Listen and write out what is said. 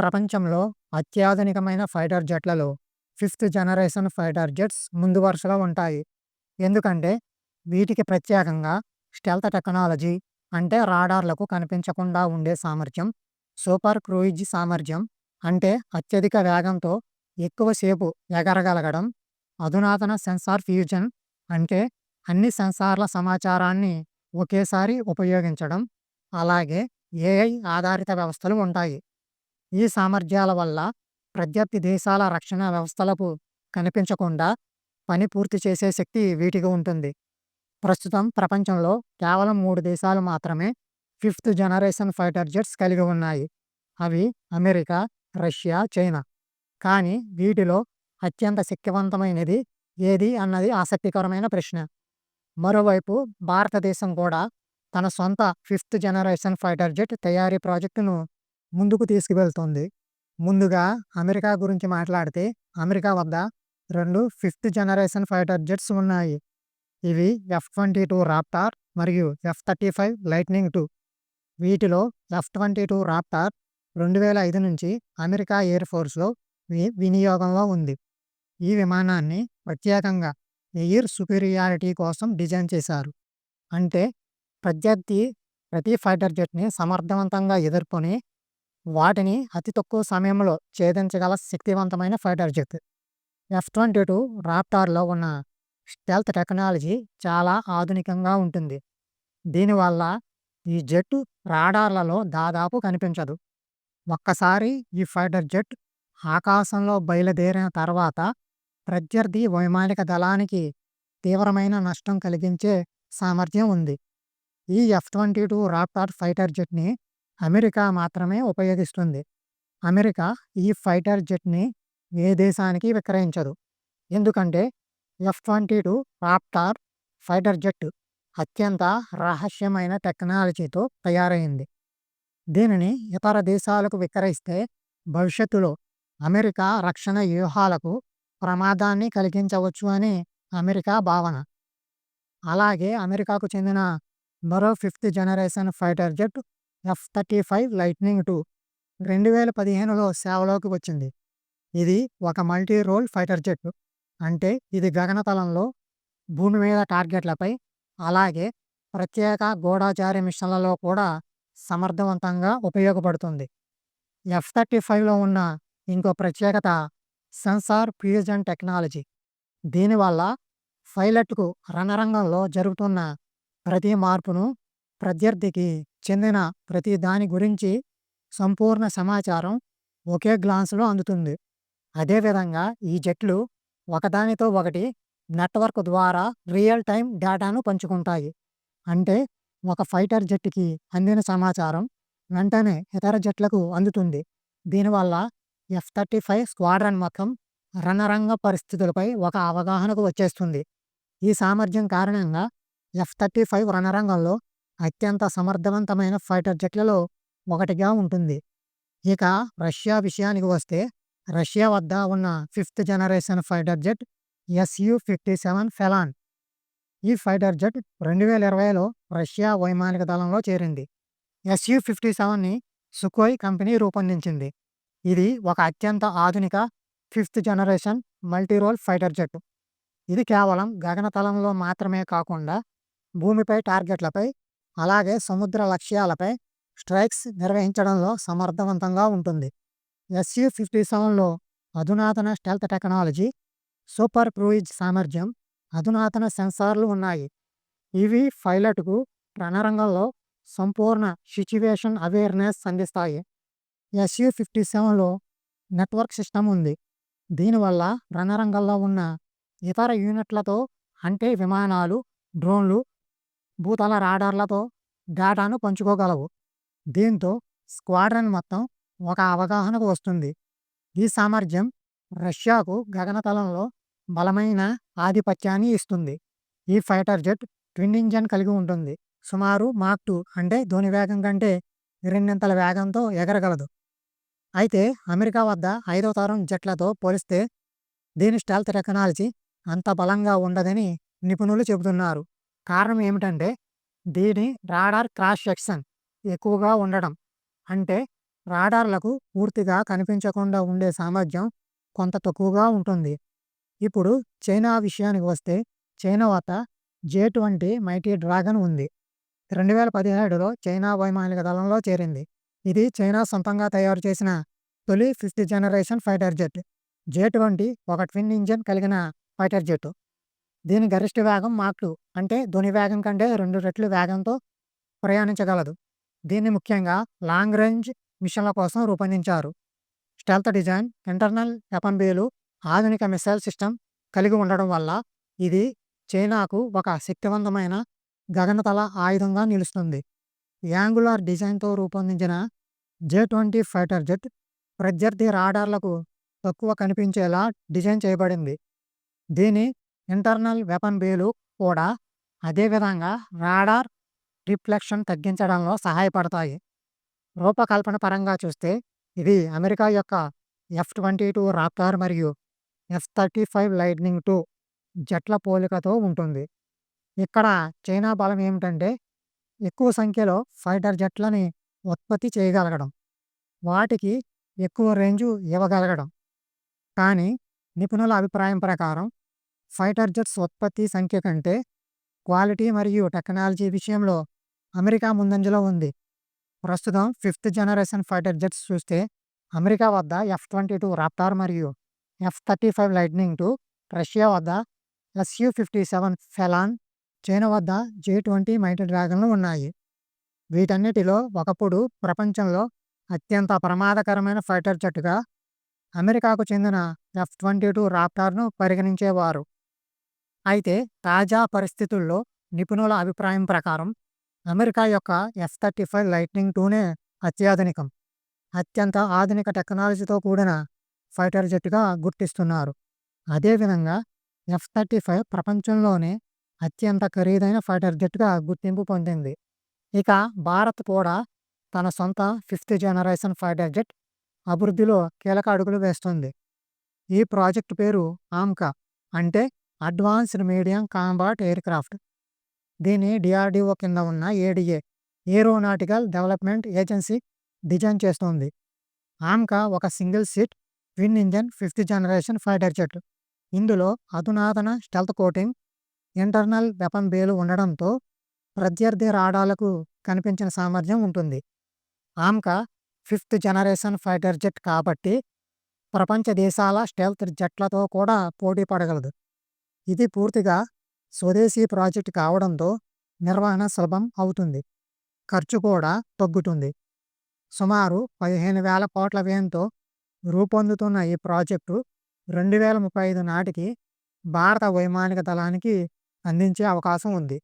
ప్రపంచంలో అత్యాధునికమైన ఫైటర్ జెట్లలో ఫిఫ్త్ జనరేషన్ ఫైటర్ జెట్స్ ముందు వరుసలో ఉంటాయి. ఎందుకంటే వీటికి ప్రత్యేకంగా స్టెల్త్ టెక్నాలజీ అంటే రాడార్లకు కనిపించకుండా ఉండే సామర్థ్యం, సూపర్ క్రూయిజ్ సామర్థ్యం అంటే అత్యధిక వేగంతో ఎక్కువసేపు ఎగరగలగడం, అధునాతన సెన్సార్ ఫ్యూజన్ అంటే అన్ని సెన్సార్ల సమాచారాన్ని ఒకేసారి ఉపయోగించడం, అలాగే ఏఐ ఆధారిత వ్యవస్థలు ఉంటాయి. ఈ సామర్థ్యాల వల్ల ప్రత్యర్థి దేశాల రక్షణ వ్యవస్థలకు కనిపించకుండా పని పూర్తి చేసే శక్తి వీటికి ఉంటుంది. ప్రస్తుతం ప్రపంచంలో కేవలం మూడు దేశాలు మాత్రమే ఫిఫ్త్ జనరేషన్ ఫైటర్ జెట్స్ కలిగి ఉన్నాయి. అవి అమెరికా, రష్యా, చైనా. కానీ వీటిలో అత్యంత శక్తివంతమైనది ఏది అన్నది ఆసక్తికరమైన ప్రశ్న. మరోవైపు భారతదేశం కూడా తన సొంత ఫిఫ్త్ జనరేషన్ ఫైటర్ జెట్ తయారీ ప్రాజెక్టును ముందుకు తీసుకువెళ్తోంది. ముందుగా అమెరికా గురించి మాట్లాడితే అమెరికా వద్ద రెండు ఫిఫ్త్ జనరేషన్ ఫైటర్ జెట్స్ ఉన్నాయి. ఇవి ఎఫ్ ట్వంటీ టూ రాప్టార్ మరియు F thirty five lightning two. వీటిలో ఎఫ్ ట్వంటీ టూ రాప్టార్ రెండు వేల ఐదు నుంచి అమెరికా ఎయిర్ ఫోర్స్లో వి వినియోగంలో ఉంది. ఈ విమానాన్ని ప్రత్యేకంగా ఎయిర్ సుపీరియారిటీ కోసం డిజైన్ చేశారు. అంటే ప్రత్యర్థి ప్రతి ఫైటర్ జెట్ని సమర్థవంతంగా ఎదుర్కొని వాటిని అతి తక్కువ సమయంలో ఛేదించగల శక్తివంతమైన fighter jet. F twenty two రాప్టార్లో ఉన్న స్టెల్త్ టెక్నాలజీ చాలా ఆధునికంగా ఉంటుంది. దీనివల్ల ఈ జెట్ రాడార్లలో దాదాపు కనిపించదు. ఒక్కసారి ఈ ఫైటర్ జెట్ ఆకాశంలో బయలుదేరిన తర్వాత ప్రత్యర్థి వైమానిక దళానికి తీవ్రమైన నష్టం కలిగించే సామర్థ్యం ఉంది. ఈ F twenty two raptor fighter జెట్ని America మాత్రమే ఉపయోగిస్తుంది. అమెరికా ఈ ఫైటర్ జెట్ని ఏ దేశానికి విక్రయించదు. ఎందుకంటే F twenty two raptor fighter jet అత్యంత రహస్యమైన టెక్నాలజీతో తయారైంది. దీనిని ఇతర దేశాలకు విక్రయిస్తే భవిష్యత్తులో అమెరికా రక్షణ వ్యూహాలకు ప్రమాదాన్ని కలిగించవచ్చు అని అమెరికా భావన. అలాగే అమెరికాకు చెందిన మరో fifth generation fighter jet F thirty five lightning two రెండు వేల పదిహేనులో సేవలోకి వచ్చింది. ఇది ఒక మల్టీ రోల్ ఫైటర్ జెట్. అంటే ఇది గగనతలంలో, భూమి మీద టార్గెట్లపై, అలాగే ప్రత్యేక గూఢచారి మిషన్లలో కూడా సమర్థవంతంగా ఉపయోగపడుతుంది. ఎఫ్ థర్టీ ఫైవ్లో ఉన్న ఇంకో ప్రత్యేకత సెన్సార్ ఫ్యూజన్ టెక్నాలజీ. దీనివల్ల పైలట్కు రణరంగంలో జరుగుతున్న ప్రతి మార్పును, ప్రత్యర్థికి చెందిన ప్రతి దాని గురించి సంపూర్ణ సమాచారం ఒకే గ్లాన్స్లో అందుతుంది. అదేవిధంగా ఈ జట్లు ఒకదానితో ఒకటి నెట్వర్క్ ద్వారా రియల్ టైం డేటాను పంచుకుంటాయి. అంటే ఒక ఫైటర్ జట్టుకి అందిన సమాచారం వెంటనే ఇతర జట్లకు అందుతుంది. దీనివల్ల ఎఫ్ థర్టీ ఫైవ్ స్క్వాడ్రన్ మొత్తం రణరంగ పరిస్థితులపై ఒక అవగాహనకు వచ్చేస్తుంది. ఈ సామర్థ్యం కారణంగా ఎఫ్ థర్టీ ఫైవ్ రణరంగంలో అత్యంత సమర్థవంతమైన ఫైటర్ జెట్లలో ఒకటిగా ఉంటుంది. ఇక రష్యా విషయానికి వస్తే రష్యా వద్ద ఉన్న fifth generation fighter jet SU fifty seven felon. ఈ ఫైటర్ జెట్ రెండు వేల ఇరవైలో రష్యా వైమానిక దళంలో చేరింది. ఎస్యు ఫిఫ్టీ సెవెన్ని సుకోయ్ కంపెనీ రూపొందించింది. ఇది ఒక అత్యంత ఆధునిక fifth generation multirole fighter jet. ఇది కేవలం గగనతలంలో మాత్రమే కాకుండా భూమిపై టార్గెట్లపై, అలాగే సముద్ర లక్ష్యాలపై స్ట్రైక్స్ నిర్వహించడంలో సమర్థవంతంగా ఉంటుంది. ఎస్యు ఫిఫ్టీ సెవెన్లో అధునాతన స్టెల్త్ టెక్నాలజీ, సూపర్ క్రూయిజ్ సామర్థ్యం, అధునాతన సెన్సార్లు ఉన్నాయి. ఇవి పైలట్కు రణరంగంలో సంపూర్ణ సిచ్యువేషన్ అవేర్నెస్ అందిస్తాయి. ఎస్యు ఫిఫ్టీ సెవెన్లో నెట్వర్క్ సిస్టమ్ ఉంది. దీనివల్ల రణరంగంలో ఉన్న ఇతర యూనిట్లతో అంటే విమానాలు, డ్రోన్లు, భూతల రాడార్లతో డేటాను పంచుకోగలవు. దీంతో స్క్వాడ్రన్ మొత్తం ఒక అవగాహనకు వస్తుంది. ఈ సామర్థ్యం రష్యాకు గగనతలంలో బలమైన ఆధిపత్యాన్ని ఇస్తుంది. ఈ ఫైటర్ జెట్ ట్విన్ ఇంజన్ కలిగి ఉంటుంది. సుమారు మాక్ టూ అంటే ధోని వేగం కంటే రెండింతల వేగంతో ఎగరగలదు. అయితే అమెరికా వద్ద ఐదో తరం జెట్లతో పోలిస్తే దీని స్టెల్త్ టెక్నాలజీ అంత బలంగా ఉండదని నిపుణులు చెబుతున్నారు. కారణం ఏమిటంటే దీని రాడార్ క్రాస్ సెక్షన్ ఎక్కువగా ఉండడం. అంటే రాడార్లకు పూర్తిగా కనిపించకుండా ఉండే సామర్థ్యం కొంత తక్కువగా ఉంటుంది. ఇప్పుడు చైనా విషయానికి వస్తే చైనా వద్ద జే ట్వంటీ మైటీ డ్రాగన్ ఉంది. రెండు వేల పదిహేడులో చైనా వైమానిక దళంలో చేరింది. ఇది చైనా సొంతంగా తయారు చేసిన తొలి fifth generation fighter jet. J twenty ఒక ట్విన్ ఇంజిన్ కలిగిన ఫైటర్ జెట్. దీని గరిష్ట వేగం మాక్లు అంటే ధ్వని వేగం కంటే రెండు రెట్లు వేగంతో ప్రయాణించగలదు. దీన్ని ముఖ్యంగా లాంగ్ రేంజ్ మిషన్ల కోసం రూపొందించారు. స్టెల్త్ డిజైన్ ఇంటర్నల్ ఎపంబీలు ఆధునిక మిసైల్ సిస్టమ్ కలిగి ఉండడం వల్ల ఇది చైనాకు ఒక శక్తివంతమైన గగనతల ఆయుధంగా నిలుస్తుంది. యాంగులార్ డిజైన్తో రూపొందించిన జే ట్వంటీ ఫైటర్ జెట్ ప్రత్యర్థి రాడార్లకు తక్కువ కనిపించేలా డిజైన్ చేయబడింది. దీని ఇంటర్నల్ వెపన్ బేలు కూడా అదేవిధంగా రాడార్ రిఫ్లెక్షన్ తగ్గించడంలో సహాయపడతాయి. రూపకల్పన పరంగా చూస్తే ఇది అమెరికా యొక్క ఎఫ్ ట్వంటీ టూ రాప్టార్ మరియు F thirty five lightning two జట్ల పోలికతో ఉంటుంది. ఇక్కడ చైనా బలం ఏమిటంటే ఎక్కువ సంఖ్యలో ఫైటర్ జట్లని ఉత్పత్తి చేయగలగడం వాటికి ఎక్కువ రేంజు ఇవ్వగలగడం. కానీ నిపుణుల అభిప్రాయం ప్రకారం ఫైటర్ జెట్స్ ఉత్పత్తి సంఖ్య కంటే క్వాలిటీ మరియు టెక్నాలజీ విషయంలో అమెరికా ముందంజలో ఉంది. ప్రస్తుతం ఫిఫ్త్ జనరేషన్ ఫైటర్ జెట్స్ చూస్తే అమెరికా వద్ద ఎఫ్ ట్వంటీ టూ రాప్టార్ మరియు F thirty five lightning two Russia వద్ద SU fifty seven felon China వద్ద జే ట్వంటీ మైటీ డ్రాగన్లు ఉన్నాయి. వీటన్నిటిలో ఒకప్పుడు ప్రపంచంలో అత్యంత ప్రమాదకరమైన ఫైటర్ జట్టుగా అమెరికాకు చెందిన ఎఫ్ ట్వంటీ టూ రాప్టార్ను పరిగణించేవారు. అయితే తాజా పరిస్థితుల్లో నిపుణుల అభిప్రాయం ప్రకారం అమెరికా యొక్క ఎఫ్ థర్టీ ఫైవ్ లైట్నింగ్ టూనే అత్యాధునికం. అత్యంత ఆధునిక టెక్నాలజీతో కూడిన ఫైటర్ జెట్గా గుర్తిస్తున్నారు. అదేవిధంగా ఎఫ్ థర్టీ ఫైవ్ ప్రపంచంలోనే అత్యంత ఖరీదైన ఫైటర్ జెట్గా గుర్తింపు పొందింది. ఇక భారత్ కూడా తన సొంత ఫిఫ్త్ జనరేషన్ ఫైటర్ జెట్ అభివృద్ధిలో కీలక అడుగులు వేస్తుంది. ఈ ప్రాజెక్టు పేరు ఆమ్కా అంటే advanced medium combat aircraft దీన్ని డిఆర్డిఓ కింద ఉన్న ADA aeronautical development agency design చేస్తోంది. ఆమ్కా ఒక single seat twin engine fifth generation fighter jet. ఇందులో అధునాతన స్టెల్త్ కోటింగ్ ఇంటర్నల్ వెపన్ బేలు ఉండడంతో ప్రత్యర్థి రాడాలకు కనిపించిన సామర్థ్యం ఉంటుంది. AMCA fifth generation fighter jet కాబట్టి ప్రపంచ దేశాల స్టెల్త్ జెట్లతో కూడా పోటీ పడగలదు. ఇది పూర్తిగా స్వదేశీ ప్రాజెక్టు కావడంతో నిర్వహణ సులభం అవుతుంది. ఖర్చు కూడా తగ్గుతుంది. సుమారు పదిహేను వేల కోట్ల వ్యయంతో రూపొందుతున్న ఈ ప్రాజెక్టు రెండు వేల ముప్పై ఐదు నాటికి భారత వైమానిక దళానికి అందించే అవకాశం ఉంది.